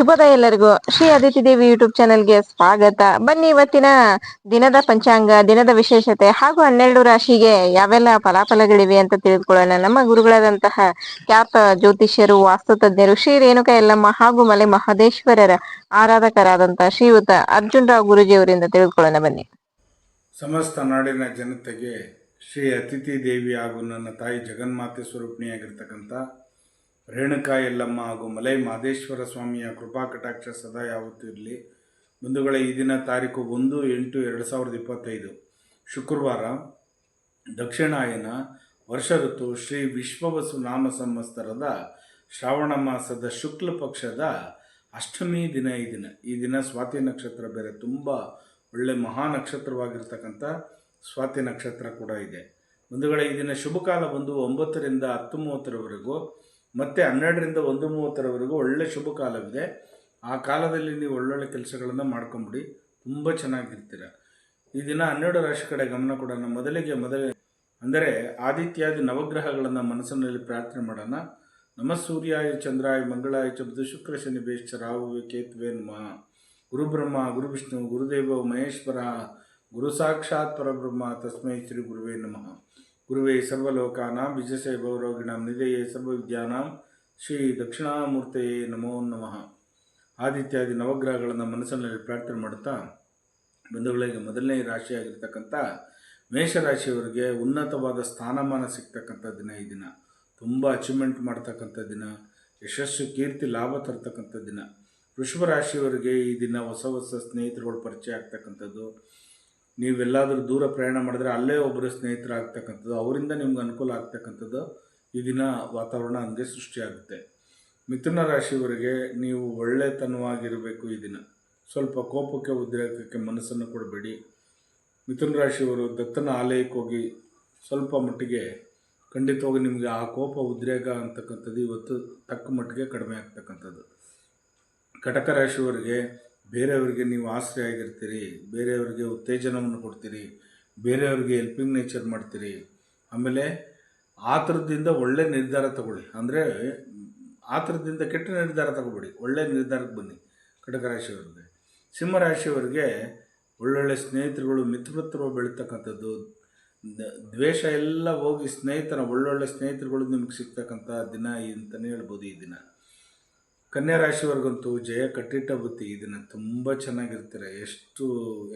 ಶುಭೋದಯ ಎಲ್ಲರಿಗೂ. ಶ್ರೀ ಅದಿತಿ ದೇವಿ ಯೂಟ್ಯೂಬ್ ಚಾನೆಲ್ಗೆ ಸ್ವಾಗತ. ಬನ್ನಿ ಇವತ್ತಿನ ದಿನದ ಪಂಚಾಂಗ, ದಿನದ ವಿಶೇಷತೆ ಹಾಗೂ ಹನ್ನೆರಡು ರಾಶಿಗೆ ಯಾವೆಲ್ಲ ಫಲಾಫಲಗಳಿವೆ ಅಂತ ತಿಳಿದುಕೊಳ್ಳೋಣ. ನಮ್ಮ ಗುರುಗಳಾದಂತಹ ಖ್ಯಾತ ಜ್ಯೋತಿಷ್ಯರು, ವಾಸ್ತು ತಜ್ಞರು, ಶ್ರೀ ರೇಣುಕಾ ಯಲ್ಲಮ್ಮ ಹಾಗೂ ಮಲೆ ಮಹದೇಶ್ವರರ ಆರಾಧಕರಾದಂತಹ ಶ್ರೀಯುತ ಅರ್ಜುನ್ ರಾವ್ ಗುರುಜಿ ಅವರಿಂದ ತಿಳಿದುಕೊಳ್ಳೋಣ ಬನ್ನಿ. ಸಮಸ್ತ ನಾಡಿನ ಜನತೆಗೆ ಶ್ರೀ ಅತಿಥಿ ದೇವಿ ಹಾಗೂ ನನ್ನ ತಾಯಿ ಜಗನ್ಮಾತೆ ಸ್ವರೂಪಿಣಿಯಾಗಿರ್ತಕ್ಕಂಥ ರೇಣುಕಾ ಯಲ್ಲಮ್ಮ ಹಾಗೂ ಮಲೈ ಮಾದೇಶ್ವರ ಸ್ವಾಮಿಯ ಕೃಪಾ ಕಟಾಕ್ಷ ಸದಾ ಯಾವತ್ತೂ ಇರಲಿ. ಬಂಧುಗಳೇ, ಈ ದಿನ ತಾರೀಕು ಒಂದು, ಎಂಟು, ಎರಡು ಸಾವಿರದ ಇಪ್ಪತ್ತೈದು. ಶುಕ್ರವಾರ ದಕ್ಷಿಣಾಯನ ವರ್ಷ ಋತು ಶ್ರೀ ವಿಶ್ವವಸು ನಾಮ ಸಂವತ್ಸರದ ಶ್ರಾವಣ ಮಾಸದ ಶುಕ್ಲ ಪಕ್ಷದ ಅಷ್ಟಮಿ ದಿನ ಈ ದಿನ. ಈ ದಿನ ಸ್ವಾತಿ ನಕ್ಷತ್ರ ಬೇರೆ ತುಂಬ ಒಳ್ಳೆ ಮಹಾ ನಕ್ಷತ್ರವಾಗಿರ್ತಕ್ಕಂಥ ಸ್ವಾತಿ ನಕ್ಷತ್ರ ಕೂಡ ಇದೆ. ಬಂಧುಗಳ, ಈ ದಿನ ಶುಭಕಾಲ ಬಂದು ಒಂಬತ್ತರಿಂದ ಹತ್ತು ಮೂವತ್ತರವರೆಗೂ ಮತ್ತು ಹನ್ನೆರಡರಿಂದ ಒಂದು ಮೂವತ್ತರವರೆಗೂ ಒಳ್ಳೆ ಶುಭ ಕಾಲವಿದೆ. ಆ ಕಾಲದಲ್ಲಿ ನೀವು ಒಳ್ಳೊಳ್ಳೆ ಕೆಲಸಗಳನ್ನು ಮಾಡ್ಕೊಂಬಿಡಿ. ತುಂಬ ಚೆನ್ನಾಗಿರ್ತೀರ. ಈ ದಿನ ಹನ್ನೆರಡು ರಾಶಿ ಕಡೆ ಗಮನ ಕೊಡೋಣ. ಮೊದಲಿಗೆ ಮೊದಲೇ ಅಂದರೆ ಆದಿತ್ಯಾದಿ ನವಗ್ರಹಗಳನ್ನು ಮನಸ್ಸಿನಲ್ಲಿ ಪ್ರಾರ್ಥನೆ ಮಾಡೋಣ. ನಮ ಸೂರ್ಯಾಯ, ಚಂದ್ರಾಯ, ಮಂಗಳಾಯ ಚಬ್ದು ಶುಕ್ರ, ಶನಿ, ಬೇಶ್ಚ, ರಾಹು, ಕೇತುವೆ, ನಮಃ. ಗುರುಬ್ರಹ್ಮ, ಗುರುವಿಷ್ಣು, ಗುರುದೇವ, ಮಹೇಶ್ವರ ಗುರು ಸಾಕ್ಷಾತ್ ಪರಬ್ರಹ್ಮ, ತಸ್ಮೈ ಶ್ರೀ ಗುರುವೇ ನಮಃ. ಗುರುವೇ ಸರ್ವಲೋಕಾನಾಂ ವಿಜಸೆ ಭವರೋಗಿಣಾಂ ನಿಧಯೇ ಸರ್ವವಿದ್ಯಾನಾಂ ಶ್ರೀ ದಕ್ಷಿಣಾಮೂರ್ತೆಯೇ ನಮೋ ನಮಃ. ಆದಿತ್ಯಾದಿ ನವಗ್ರಹಗಳನ್ನು ಮನಸ್ಸಿನಲ್ಲಿ ಪ್ರಾರ್ಥನೆ ಮಾಡುತ್ತಾ ಬಂಧುಗಳಿಗೆ ಮೊದಲನೇ ರಾಶಿಯಾಗಿರ್ತಕ್ಕಂಥ ಮೇಷರಾಶಿಯವರಿಗೆ ಉನ್ನತವಾದ ಸ್ಥಾನಮಾನ ಸಿಗ್ತಕ್ಕಂಥ ದಿನ ಈ ದಿನ. ತುಂಬ ಅಚೀವ್ಮೆಂಟ್ ಮಾಡ್ತಕ್ಕಂಥ ದಿನ, ಯಶಸ್ಸು, ಕೀರ್ತಿ, ಲಾಭ ತರ್ತಕ್ಕಂಥ ದಿನ. ವೃಷಭ ರಾಶಿಯವರಿಗೆ ಈ ದಿನ ಹೊಸ ಹೊಸ ಸ್ನೇಹಿತರುಗಳು ಪರಿಚಯ ಆಗ್ತಕ್ಕಂಥದ್ದು. ನೀವೆಲ್ಲಾದರೂ ದೂರ ಪ್ರಯಾಣ ಮಾಡಿದ್ರೆ ಅಲ್ಲೇ ಒಬ್ಬರು ಸ್ನೇಹಿತರಾಗ್ತಕ್ಕಂಥದ್ದು, ಅವರಿಂದ ನಿಮ್ಗೆ ಅನುಕೂಲ ಆಗ್ತಕ್ಕಂಥದ್ದು ಈ ದಿನ ವಾತಾವರಣ ಹಂಗೆ ಸೃಷ್ಟಿಯಾಗುತ್ತೆ. ಮಿಥುನ ರಾಶಿಯವರಿಗೆ ನೀವು ಒಳ್ಳೆತನವಾಗಿರಬೇಕು ಈ ದಿನ. ಸ್ವಲ್ಪ ಕೋಪಕ್ಕೆ ಉದ್ರೇಕಕ್ಕೆ ಮನಸ್ಸನ್ನು ಕೊಡಬೇಡಿ. ಮಿಥುನ ರಾಶಿಯವರು ದತ್ತನ ಆಲಯಕ್ಕೆ ಹೋಗಿ ಸ್ವಲ್ಪ ಮಟ್ಟಿಗೆ ಖಂಡಿತವಾಗಿ ನಿಮಗೆ ಆ ಕೋಪ, ಉದ್ರೇಕ ಅಂತಕ್ಕಂಥದ್ದು ಇವತ್ತು ತಕ್ಕ ಮಟ್ಟಿಗೆ ಕಡಿಮೆ ಆಗ್ತಕ್ಕಂಥದ್ದು. ಕಟಕ ರಾಶಿಯವರಿಗೆ ಬೇರೆಯವರಿಗೆ ನೀವು ಆಶ್ರಯ ಆಗಿರ್ತೀರಿ, ಬೇರೆಯವರಿಗೆ ಉತ್ತೇಜನವನ್ನು ಕೊಡ್ತೀರಿ, ಬೇರೆಯವ್ರಿಗೆ ಹೆಲ್ಪಿಂಗ್ ನೇಚರ್ ಮಾಡ್ತೀರಿ. ಆಮೇಲೆ ಆ ಥರದಿಂದ ಒಳ್ಳೆ ನಿರ್ಧಾರ ತಗೊಳ್ಳಿ. ಅಂದರೆ ಆ ಥರದಿಂದ ಕೆಟ್ಟ ನಿರ್ಧಾರ ತಗೋಬೇಡಿ ಒಳ್ಳೆ ನಿರ್ಧಾರಕ್ಕೆ ಬನ್ನಿ ಕಟಕ ರಾಶಿಯವರಿಗೆ ಸಿಂಹರಾಶಿಯವರಿಗೆ ಒಳ್ಳೊಳ್ಳೆ ಸ್ನೇಹಿತರುಗಳು, ಮಿತ್ರತ್ವ ಬೆಳೀತಕ್ಕಂಥದ್ದು ದ್ವೇಷ ಎಲ್ಲ ಹೋಗಿ ಸ್ನೇಹಿತರ ಒಳ್ಳೊಳ್ಳೆ ಸ್ನೇಹಿತರುಗಳು ನಿಮಗೆ ಸಿಗ್ತಕ್ಕಂಥ ದಿನ ಅಂತಲೇ ಹೇಳ್ಬೋದು ಈ ದಿನ. ಕನ್ಯಾ ರಾಶಿವರೆಗಂತೂ ಜಯ ಕಟ್ಟಿಟ್ಟ ಬುತ್ತಿ ಇದನ್ನು ದಿನ ತುಂಬ ಚೆನ್ನಾಗಿರ್ತೀರ, ಎಷ್ಟು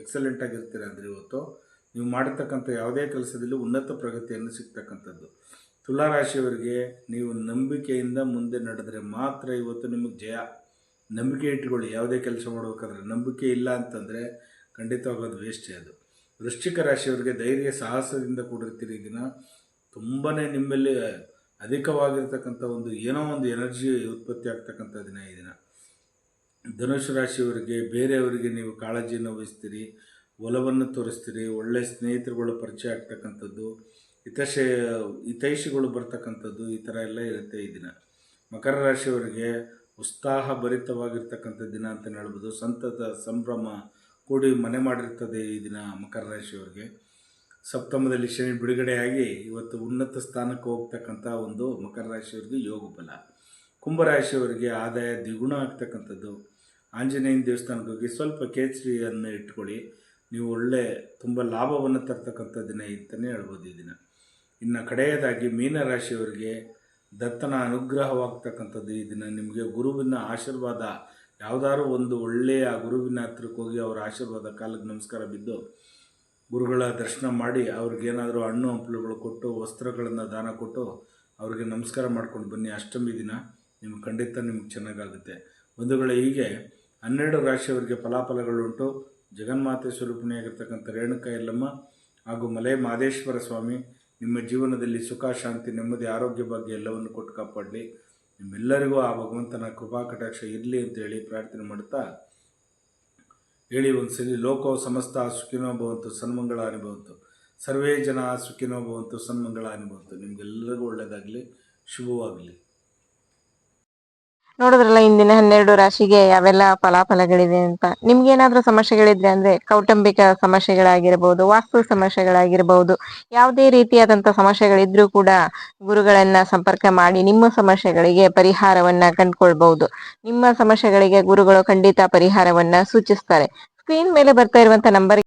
ಎಕ್ಸಲೆಂಟ್ ಆಗಿರ್ತೀರ ಅಂದರೆ ಇವತ್ತು ನೀವು ಮಾಡಿರ್ತಕ್ಕಂಥ ಯಾವುದೇ ಕೆಲಸದಲ್ಲಿ ಉನ್ನತ ಪ್ರಗತಿಯನ್ನು ಸಿಗ್ತಕ್ಕಂಥದ್ದು. ತುಲಾ ರಾಶಿಯವರಿಗೆ ನೀವು ನಂಬಿಕೆಯಿಂದ ಮುಂದೆ ನಡೆದರೆ ಮಾತ್ರ ಇವತ್ತು ನಿಮಗೆ ಜಯ. ನಂಬಿಕೆ ಇಟ್ಕೊಳ್ಳಿ, ಯಾವುದೇ ಕೆಲಸ ಮಾಡಬೇಕಾದ್ರೆ ನಂಬಿಕೆ ಇಲ್ಲ ಅಂತಂದರೆ ಖಂಡಿತವಾಗೋದು ವೇಸ್ಟೇ ಅದು. ವೃಶ್ಚಿಕ ರಾಶಿಯವರಿಗೆ ಧೈರ್ಯ, ಸಾಹಸದಿಂದ ಕೂಡಿರ್ತೀರಿ ದಿನ. ತುಂಬಾ ನಿಮ್ಮಲ್ಲಿ ಅಧಿಕವಾಗಿರ್ತಕ್ಕಂಥ ಒಂದು ಏನೋ ಒಂದು ಎನರ್ಜಿ ಉತ್ಪತ್ತಿ ಆಗ್ತಕ್ಕಂಥ ದಿನ ಈ ದಿನ. ಧನುಷ್ ರಾಶಿಯವರಿಗೆ, ಬೇರೆಯವರಿಗೆ ನೀವು ಕಾಳಜಿಯನ್ನು ವಹಿಸ್ತೀರಿ, ಒಲವನ್ನು ತೋರಿಸ್ತೀರಿ, ಒಳ್ಳೆ ಸ್ನೇಹಿತರುಗಳು ಪರಿಚಯ ಆಗ್ತಕ್ಕಂಥದ್ದು, ಹಿತಶ, ಹಿತೈಷಿಗಳು ಬರ್ತಕ್ಕಂಥದ್ದು ಈ ಥರ ಎಲ್ಲ ಇರುತ್ತೆ ಈ ದಿನ. ಮಕರ ರಾಶಿಯವರಿಗೆ ಉತ್ಸಾಹ ಭರಿತವಾಗಿರ್ತಕ್ಕಂಥ ದಿನ ಅಂತಲೇ ಹೇಳ್ಬೋದು. ಸಂತತ ಸಂಭ್ರಮ ಕೂಡಿ ಮನೆ ಮಾಡಿರ್ತದೆ ಈ ದಿನ ಮಕರ ರಾಶಿಯವರಿಗೆ. ಸಪ್ತಮದಲ್ಲಿ ಶನಿ ಬಿಡುಗಡೆಯಾಗಿ ಇವತ್ತು ಉನ್ನತ ಸ್ಥಾನಕ್ಕೆ ಹೋಗ್ತಕ್ಕಂಥ ಒಂದು ಮಕರ ರಾಶಿಯವರಿಗೆ ಯೋಗ ಬಲ. ಕುಂಭರಾಶಿಯವರಿಗೆ ಆದಾಯ ದ್ವಿಗುಣ ಆಗ್ತಕ್ಕಂಥದ್ದು. ಆಂಜನೇಯನ ದೇವಸ್ಥಾನಕ್ಕೆ ಹೋಗಿ ಸ್ವಲ್ಪ ಕೇಸರಿಯನ್ನು ಇಟ್ಕೊಳ್ಳಿ. ನೀವು ಒಳ್ಳೆ, ತುಂಬ ಲಾಭವನ್ನು ತರ್ತಕ್ಕಂಥ ದಿನ ಅಂತಲೇ ಹೇಳ್ಬೋದು ಈ ದಿನ. ಇನ್ನು ಕಡೆಯದಾಗಿ ಮೀನರಾಶಿಯವರಿಗೆ ದತ್ತನ ಅನುಗ್ರಹವಾಗ್ತಕ್ಕಂಥದ್ದು ಈ ದಿನ. ನಿಮಗೆ ಗುರುವಿನ ಆಶೀರ್ವಾದ, ಯಾವುದಾದ್ರು ಒಂದು ಒಳ್ಳೆಯ ಗುರುವಿನ ಹತ್ರಕ್ಕೆ ಹೋಗಿ ಅವರ ಆಶೀರ್ವಾದ ಕಾಲಕ್ಕೆ ನಮಸ್ಕಾರ ಬಿದ್ದು ಗುರುಗಳ ದರ್ಶನ ಮಾಡಿ ಅವ್ರಿಗೇನಾದರೂ ಹಣ್ಣು ಹಂಪಲುಗಳು ಕೊಟ್ಟು, ವಸ್ತ್ರಗಳನ್ನು ದಾನ ಕೊಟ್ಟು ಅವ್ರಿಗೆ ನಮಸ್ಕಾರ ಮಾಡ್ಕೊಂಡು ಬನ್ನಿ. ಅಷ್ಟಮಿ ದಿನ ನಿಮ್ಗೆ ಖಂಡಿತ ನಿಮ್ಗೆ ಚೆನ್ನಾಗಾಗುತ್ತೆ. ಬಂಧುಗಳೇ, ಹೀಗೆ ಹನ್ನೆರಡು ರಾಶಿಯವರಿಗೆ ಫಲಾಫಲಗಳುಂಟು ಜಗನ್ಮಾತೆ ಸ್ವರೂಪಿಣಿಯಾಗಿರ್ತಕ್ಕಂಥ ರೇಣುಕ ಯಲ್ಲಮ್ಮ ಹಾಗೂ ಮಲೆ ಮಾದೇಶ್ವರ ಸ್ವಾಮಿ, ನಿಮ್ಮ ಜೀವನದಲ್ಲಿ ಸುಖ, ಶಾಂತಿ, ನೆಮ್ಮದಿ, ಆರೋಗ್ಯ ಬಗ್ಗೆ ಎಲ್ಲವನ್ನು ಕೊಟ್ಟು ಕಾಪಾಡಲಿ. ನಿಮ್ಮೆಲ್ಲರಿಗೂ ಆ ಭಗವಂತನ ಕೃಪಾ ಕಟಾಕ್ಷ ಇರಲಿ ಅಂತೇಳಿ ಪ್ರಾರ್ಥನೆ ಮಾಡುತ್ತಾ ಹೇಳಿ ಒಂದು ಸರಿ ಲೋಕೋ ಸಮಸ್ತ ಸುಖಿನೋ ಭವಂತು ಸನ್ಮಂಗಳ ಅನುಭವಂತು ಸರ್ವೇ ಜನ ಸುಖಿನೋ ಭವಂತು ಸನ್ಮಂಗಳ ಅನುಭವಂತು ನಿಮಗೆಲ್ಲರಿಗೂ ಒಳ್ಳೆಯದಾಗಲಿ ಶುಭವಾಗಲಿ. ನೋಡಿದ್ರಲ್ಲ ಇಂದಿನ ಹನ್ನೆರಡು ರಾಶಿಗೆ ಯಾವೆಲ್ಲ ಫಲಾಫಲಗಳಿವೆ ಅಂತ. ನಿಮ್ಗೇನಾದ್ರೂ ಸಮಸ್ಯೆಗಳಿದ್ರೆ ಅಂದ್ರೆ ಕೌಟುಂಬಿಕ ಸಮಸ್ಯೆಗಳಾಗಿರಬಹುದು ವಾಸ್ತು ಸಮಸ್ಯೆಗಳಾಗಿರಬಹುದು ಯಾವುದೇ ರೀತಿಯಾದಂತಹ ಸಮಸ್ಯೆಗಳಿದ್ರೂ ಕೂಡ ಗುರುಗಳನ್ನ ಸಂಪರ್ಕ ಮಾಡಿ ನಿಮ್ಮ ಸಮಸ್ಯೆಗಳಿಗೆ ಪರಿಹಾರವನ್ನ ಕಂಡುಕೊಳ್ಬಹುದು ನಿಮ್ಮ ಸಮಸ್ಯೆಗಳಿಗೆ ಗುರುಗಳು ಖಂಡಿತ ಪರಿಹಾರವನ್ನ ಸೂಚಿಸ್ತಾರೆ. ಸ್ಕ್ರೀನ್ ಮೇಲೆ ಬರ್ತಾ ಇರುವಂತಹ ನಂಬರ್